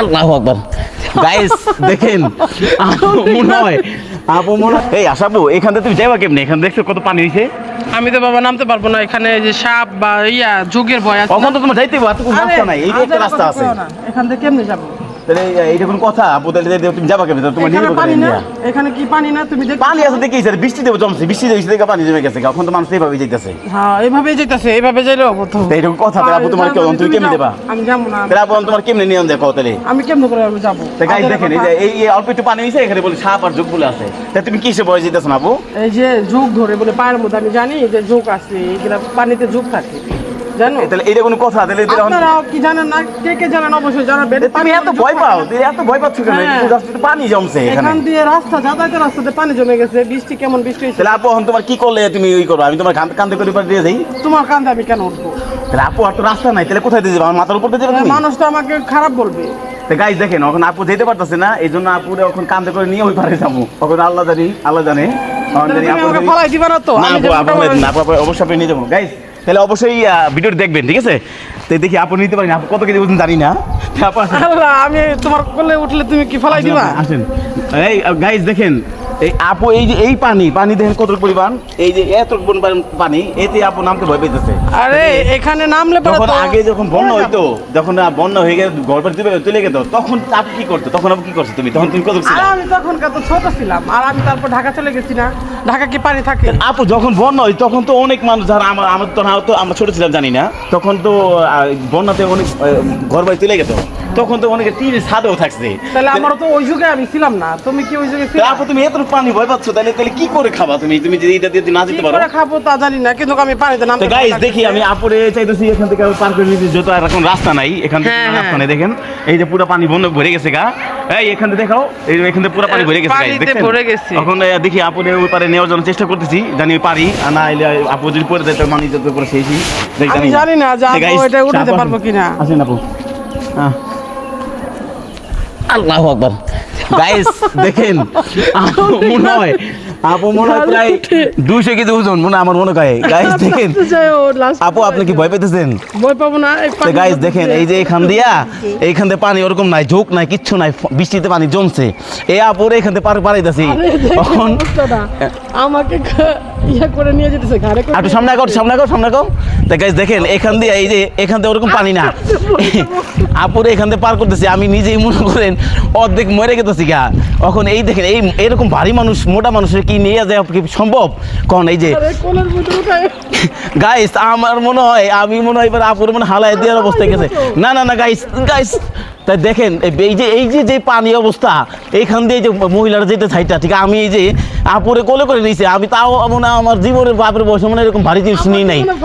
আল্লাহ আকবর। Guys দেখেন আপু মনে হয় আপু মনে হয় এই আশাবু এখান থেকে তুমি যাইবা কেমনে? এখান দেখছ কত পানি হয়েছে আমি তো বাবা নামতে পারব না এখানে যে সাপ বা ইয়া যুগের ভয় আছে তখন তো তোমার যাইতে হবে এত রাস্তা নাই এই একটা রাস্তা আছে। এখান থেকে কেমনে যাব? তাহলে এই- এইটা কোনো কথা? আপু তাহলে তুমি যাবা কেমনে? তোমার বলতে পানি না নিয়া। এখানে কি পানি না? তুমি দেখ পানি আছে দেখি স্যার বৃষ্টি দেবো জমছে বৃষ্টি দেবে থেকে পানি জমে গেছে এখন তো মানুষ এইভাবে যাইতেছে। হ্যাঁ এইভাবে যেতেছে এইভাবে যাইলেও হব তো তো কথা তাহলে আপু তোমার কেমন? তুমি কেমনে। দেবা? আমি যাব না। তাহলে আপু তোমার কেমনে নিয়ম দেখো তাহলে? আমি কেমনে করে যাব? তা গাইস দেখেন এই যে এই অল্প একটু পানি হয়েছে এখানে বলে সাপ আর যোগ বলে আছে। তা তুমি কিসে বয়ে যেতেছো না আপু? এই যে যুগ ধরে বলে পায়ের মধ্যে আমি জানি যে যুগ আছে এগুলা পানিতে যুগ থাকে। জানো? তাহলে এটা কোনো কথা? তাহলে আপনারা কি জানেন না? কে কে জানেন? অবশ্যই জানাবেন। এ তুমি এত ভয় পাও? তুমি এত ভয় পাচ্ছ কেন? হ্যাঁ। just একটু পানি জমছে এখানে। এখান দিয়ে রাস্তা যাতায়াতের রাস্তাতে পানি জমে গেছে। বৃষ্টি কেমন বৃষ্টি হয়েছে? তাহলে আপু তোমার কি করলে তুমি ওই করব আমি তোমার কান কান্দে করে পাঠিয়ে দিয়ে যাই। তোমার কান্দে আমি কেন উঠবো? তাহলে আপু আর তো রাস্তা নাই। তাহলে কোথায় দিয়ে যাব? আমার মাথার উপর দিয়ে যাবে মানুষ তো আমাকে খারাপ বলবে। তো গাইস দেখেন এখন আপু যেতে পারতেছে না এই জন্য আপু এখন কান্দে করে নিয়ে ওই পারে যাব। তখন আল্লাহ জানি আল্লাহ জানে। অবশ্যই নিয়ে যাব। গাইস তাহলে অবশ্যই ভিডিওটি দেখবেন ঠিক আছে? তো দেখি আপনি নিতে পারেন কত কেজি ওজন জানি না। আল্লাহ, আমি তোমার কোলে উঠলে তুমি কি ফলাই দিবা? আসেন এই গাইজ দেখেন এই আপু এই যে এই পানি পানি দেখেন কত পরিমাণ? এই যে এত পানি এতে আপু নামতে ভয় পেতেছে আরে এখানে নামলে পরে যখন তো আগে যখন বন্যা হইতো যখন বন্যা হয়ে ঘর বাড়ি তুলে তুলে গেত তখন আপু কি করতো? তখন আপু কি করছ তুমি? তখন তুমি কত। ছিল? আমি তখন কত ছোট ছিলাম আর আমি তারপর ঢাকা চলে গেছি না। ঢাকা কি পানি থাকে? আপু যখন বন্যা হয় তখন তো অনেক মানুষ যারা আমার আমার তো তো আমরা ছোট ছিলাম জানি না। তখন তো বন্যাতে অনেক ঘর বাড়ি তুলে গেত। তখন তো অনেকে টিনের ছাদেও থাকছে। তাহলে আমারও তো ওই যুগে আমি ছিলাম না। তুমি কি ওই যুগে তা আপু তুমি এত পানি ভয় পাচ্ছ তাহলে তাহলে কি করে খাবা তুমি? তুমি যদি এটা দিয়ে না যেতে পারো। করে খাব তা জানি না কিন্তু আমি পানিতে তো নামতে গাইস দেখি। আমি আপুরে চাইতেছি এখান থেকে পার করে নিচ্ছি যত আর এখন রাস্তা নাই এখান থেকে হ্যাঁ, রাস্তা হ্যাঁ। নাই দেখেন। এই যে পুরো পানি বন্ধ ভরে গেছে গা। এই এখান থেকে দেখাও এই এখান থেকে পুরো পানি ভরে গেছে guys, পানিতে ভরে গেছে। এখন দেখি আপুরে ওই পারে নেওয়ার জন্য চেষ্টা করতেছি জানি পারি আর না এলে আপু যদি পরে যায় তাহলে মানি যত করে শেষই আমি জানি না। যে তো আপু এটা উঠাতে পারব কিনা। আসেন আপু। হ্যাঁ আল্লাহ আকবার। গাইস দেখেন মনে হয় আপু মনে হয় প্রায় দুশো কেজি ওজন মনে আমার মনে হয়। গাইস দেখেন আপু আপনি কি ভয় পেতেছেন? ভয় পাবো না এই গাইস দেখেন এই যে এখান দিয়া এইখান থেকে পানি ওরকম নাই ঝোঁক নাই কিচ্ছু নাই বৃষ্টিতে পানি জমছে। এই আপুরে এখান থেকে পার পারাইতেছি তখন। আমাকে ইয়া করে নিয়ে যেতেছে ঘাড়ে করে একটু সামনে আগাও সামনে আগাও সামনে আগাও। তো গাইজ দেখেন এখান দিয়ে এই যে এখান থেকে ওরকম পানি না। আপুরে এখান থেকে পার করতেছি আমি নিজেই মনে করেন অর্ধেক মরে গেতেছি গা। এখন এই দেখেন এই এরকম ভারী মানুষ মোটা মানুষের কি নিয়ে যায় কি সম্ভব? কখন এই যে গাইস আমার মনে হয় আমি মনে হয় এবার আপুর মনে হালাই দেওয়ার অবস্থা গেছে। না না না গাইস গাইস তাই দেখেন এই- যে এই যে যে পানি অবস্থা এইখান দিয়ে যে মহিলারা যেতে চাইটা ঠিক আমি এই যে আপুরে কোলে করে নিয়েছি আমি তাও মনে আমার জীবনের বাপের বয়সে মনে এরকম ভারী জিনিস নিই। নাই মনে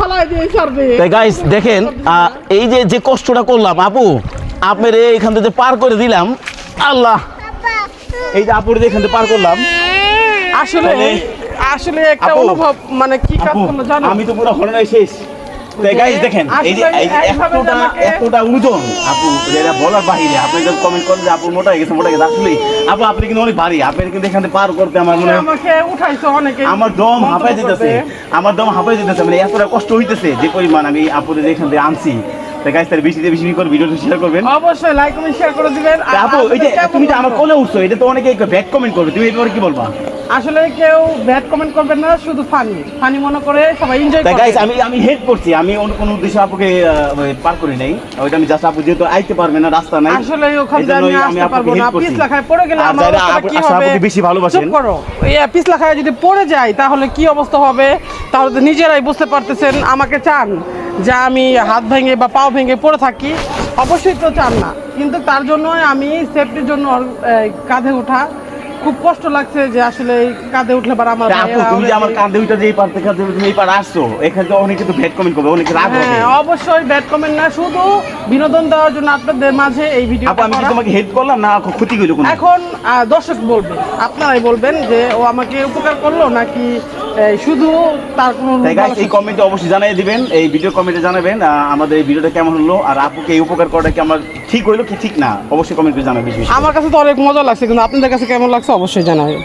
তাই গাইস দেখেন আহ, এই যে যে কষ্টটা করলাম আপু আপনার এইখান থেকে পার করে দিলাম। আল্লাহ এই যে আপুরে এখান থেকে পার করলাম। আসলে আসলে একটা অনুভব মানে কি কাজ করল জানো? আমি তো পুরো হরনাই শেষ। গাইস দেখেন এই যে এতটা এতটা ওজন আপু যেটা বলার বাহিরে আপনি যখন কমেন্ট করেন যে আপু মোটা হয়ে গেছে মোটা গেছে। আসলে আপু আপনি কিন্তু অনেক ভারী আপনি কিন্তু এখান পার করতে আমার মনে আমাকে উঠাইছো অনেকে আমার দম হাঁপাই যেতেছে আমার দম হাঁপাই যেতেছে মানে এতটা কষ্ট হইতেছে যে পরিমাণ আমি আপুরে যেখান থেকে আনছি। তাই গাইস তার বেশি বেশি করে ভিডিওটা শেয়ার করবেন। অবশ্যই লাইক কমেন্ট শেয়ার করে দিবেন। আপু এই যে তুমি যে আমার? কোলে উঠছো এটা তো অনেকে ব্যাড কমেন্ট করবে তুমি এরপরে কি বলবা? আসলে কেউ ব্যাড কমেন্ট করবেন না শুধু ফানি ফানি মনে করে সবাই এনজয় করে গাইস আমি আমি হেড করছি। আমি অন্য কোনো উদ্দেশ্যে আপুকে পার করি নাই। ওইটা আমি জাস্ট আপু যেহেতু আইতে পারবে না রাস্তা নাই আসলে ওখান আমি আসতে পারব না। পিস লাখায় পড়ে গেলে আমার কি হবে? আপুকে বেশি ভালোবাসেন। চুপ করো। এই পিস লাখায় যদি পড়ে যায় তাহলে কি অবস্থা হবে? তাহলে তো নিজেরাই বুঝতে পারতেছেন আমাকে চান যে আমি হাত ভেঙে বা পাও ভেঙে পড়ে থাকি। অবশ্যই তো চান না। কিন্তু তার জন্য আমি সেফটির জন্য কাঁধে ওঠা খুব কষ্ট লাগছে যে আসলে এই কাঁধে উঠলে পারে আমার তুমি যে আমার কাঁদে কাঁধে উঠে যে এই পার থেকে তুমি এই পার আসছো এখানে তো অনেকে তো ভেট কমেন্ট করবে অনেকে রাগ হবে। হ্যাঁ অবশ্যই ভ্যাট কমেন্ট না শুধু বিনোদন দেওয়ার জন্য আপনাদের মাঝে এই ভিডিও আপু আমি কি তোমাকে হেল্প করলাম না ক্ষতি হইল কোনো? এখন দর্শক বলবে আপনারাই বলবেন যে ও আমাকে উপকার করল নাকি শুধু তার কোনো এই কমেন্টে অবশ্যই জানিয়ে দিবেন এই ভিডিও কমেন্টে জানাবেন আমাদের এই ভিডিওটা কেমন হলো আর আপুকে এই উপকার করাটা কি আমার ঠিক হইল কি ঠিক না অবশ্যই কমেন্ট করে জানাবেন। আমার কাছে তো অনেক মজা লাগছে কিন্তু আপনাদের কাছে কেমন লাগছে অবশ্যই জানাবেন।